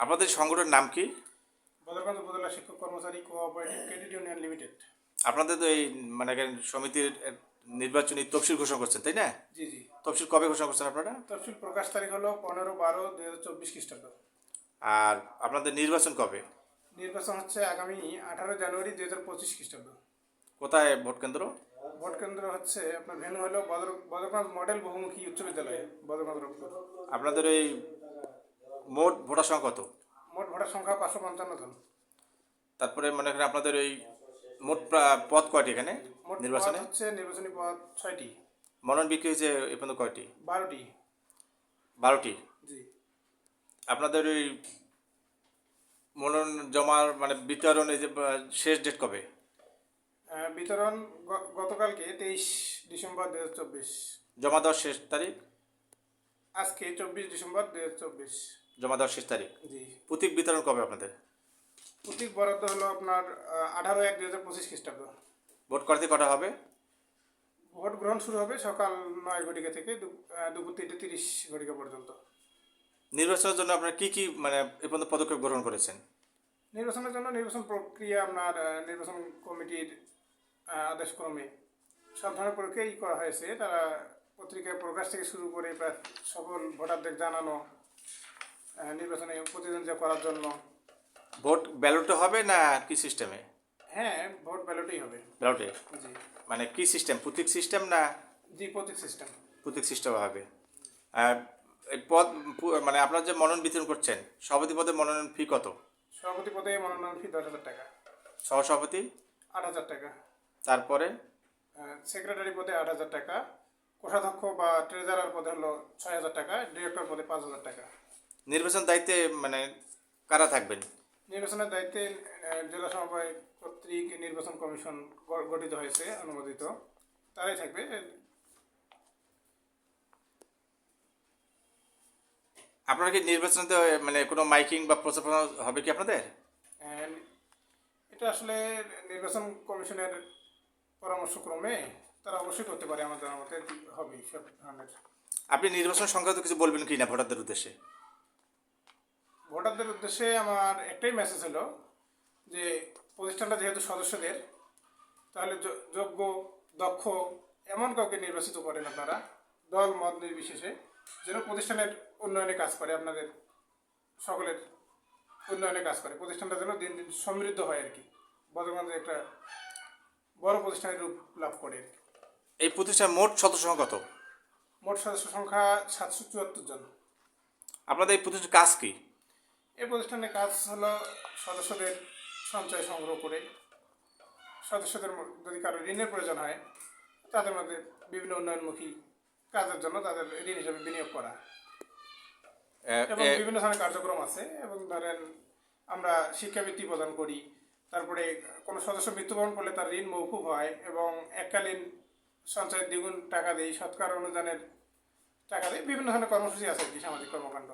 আপনাদের সংগঠনের নাম কি? বদরগঞ্জ উপজেলা শিক্ষক কর্মচারী কোঅপারেটিভ ক্রেডিট ইউনিয়ন লিমিটেড। আপনাদের তো এই মানে সমিতির নির্বাচনী তফসিল ঘোষণা করছেন তাই না? জি জি। তফসিল কবে ঘোষণা করছেন আপনারা? তফসিল প্রকাশ তারিখ হলো পনেরো বারো দুই হাজার চব্বিশ খ্রিস্টাব্দ। আর আপনাদের নির্বাচন কবে? নির্বাচন হচ্ছে আগামী আঠারো জানুয়ারি দুই হাজার পঁচিশ খ্রিস্টাব্দ। কোথায় ভোট কেন্দ্র? ভোট কেন্দ্র হচ্ছে আপনার ভেন্যু হলো বদর বদরগঞ্জ মডেল বহুমুখী উচ্চ বিদ্যালয় বদরগঞ্জ আপনাদের এই মোট ভোটার সংখ্যা কত? মোট ভোটার সংখ্যা পাঁচশো পঞ্চান্ন জন। তারপরে মনে করেন আপনাদের ওই মোট পদ কয়টি এখানে নির্বাচনে? হচ্ছে নির্বাচনী পদ ছয়টি। মনোনয়ন বিক্রি হয়েছে এ পর্যন্ত কয়টি? বারোটি। বারোটি? জি। আপনাদের ওই মনোনয়ন জমার মানে বিতরণ এই যে শেষ ডেট কবে? বিতরণ গতকালকে তেইশ ডিসেম্বর দু হাজার চব্বিশ। জমা দেওয়ার শেষ তারিখ? আজকে চব্বিশ ডিসেম্বর দু হাজার চব্বিশ। জমা দেওয়ার শেষ তারিখ। জি। প্রতীক বিতরণ কবে আপনাদের? প্রতীক বরাদ্দ হলো আপনার আঠারো এক দুই হাজার পঁচিশ খ্রিস্টাব্দ। ভোট করতে কটা হবে? ভোট গ্রহণ শুরু হবে সকাল নয় ঘটিকা থেকে দুপুর তিনটে তিরিশ ঘটিকা পর্যন্ত। নির্বাচনের জন্য আপনারা কি কি মানে এ পর্যন্ত পদক্ষেপ গ্রহণ করেছেন? নির্বাচনের জন্য নির্বাচন প্রক্রিয়া আপনার নির্বাচন কমিটির আদেশক্রমে সব ধরনের প্রক্রিয়াই করা হয়েছে। তারা পত্রিকায় প্রকাশ থেকে শুরু করে প্রায় সকল ভোটারদের জানানো নির্বাচনে প্রতিদ্বন্দ্বিতা করার জন্য। ভোট ব্যালটে হবে না কি সিস্টেমে? হ্যাঁ ভোট ব্যালটেই হবে। ব্যালটে? জি। মানে কি সিস্টেম প্রতীক সিস্টেম না? জি প্রতীক সিস্টেম। প্রতীক সিস্টেম হবে। পদ মানে আপনার যে মনোনয়ন বিতরণ করছেন সভাপতি পদে মনোনয়ন ফি কত? সভাপতি পদে মনোনয়ন ফি দশ হাজার টাকা। সহসভাপতি? আট হাজার টাকা। তারপরে? সেক্রেটারি পদে আট হাজার টাকা। কোষাধ্যক্ষ বা ট্রেজারার পদে হলো ছয় হাজার টাকা। ডিরেক্টর পদে পাঁচ হাজার টাকা। নির্বাচন দায়িত্বে মানে কারা থাকবেন? নির্বাচনের দায়িত্বে জেলা সমবায় কর্তৃক নির্বাচন কমিশন গঠিত হয়েছে অনুমোদিত। তারাই থাকবে। আপনারা কি নির্বাচনতে মানে কোনো মাইকিং বা প্রচারণা হবে কি আপনাদের? এটা আসলে নির্বাচন কমিশনের পরামর্শক্রমে তারা অবশ্যই করতে পারে আমাদের আমাদের হবে সব ধরনের। আপনি নির্বাচন সংক্রান্ত কিছু বলবেন কি না ভোটারদের উদ্দেশ্যে? ভোটারদের উদ্দেশ্যে আমার একটাই মেসেজ হলো যে প্রতিষ্ঠানটা যেহেতু সদস্যদের তাহলে যোগ্য দক্ষ এমন কাউকে নির্বাচিত করেন আপনারা দল মত নির্বিশেষে যেন প্রতিষ্ঠানের উন্নয়নে কাজ করে আপনাদের সকলের উন্নয়নে কাজ করে। প্রতিষ্ঠানটা যেন দিন দিন সমৃদ্ধ হয় আর কি। বর্তমানে একটা বড় প্রতিষ্ঠানের রূপ লাভ করে আর কি। এই প্রতিষ্ঠান মোট সদস্য সংখ্যা কত? মোট সদস্য সংখ্যা সাতশো চুয়াত্তর জন। আপনাদের এই প্রতিষ্ঠান কাজ কি? এই প্রতিষ্ঠানের কাজ হলো সদস্যদের সঞ্চয় সংগ্রহ করে। সদস্যদের যদি কারও ঋণের প্রয়োজন হয় তাদের মধ্যে বিভিন্ন উন্নয়নমুখী কাজের জন্য তাদের ঋণ হিসেবে বিনিয়োগ করা। এবং বিভিন্ন ধরনের কার্যক্রম আছে এবং ধরেন আমরা শিক্ষাবৃত্তি প্রদান করি তারপরে কোনো সদস্য মৃত্যুবরণ করলে তার ঋণ মৌকুব হয় এবং এককালীন সঞ্চয়ের দ্বিগুণ টাকা দেই সৎকার অনুদানের টাকা দেয় বিভিন্ন ধরনের কর্মসূচি আছে কি সামাজিক কর্মকাণ্ড।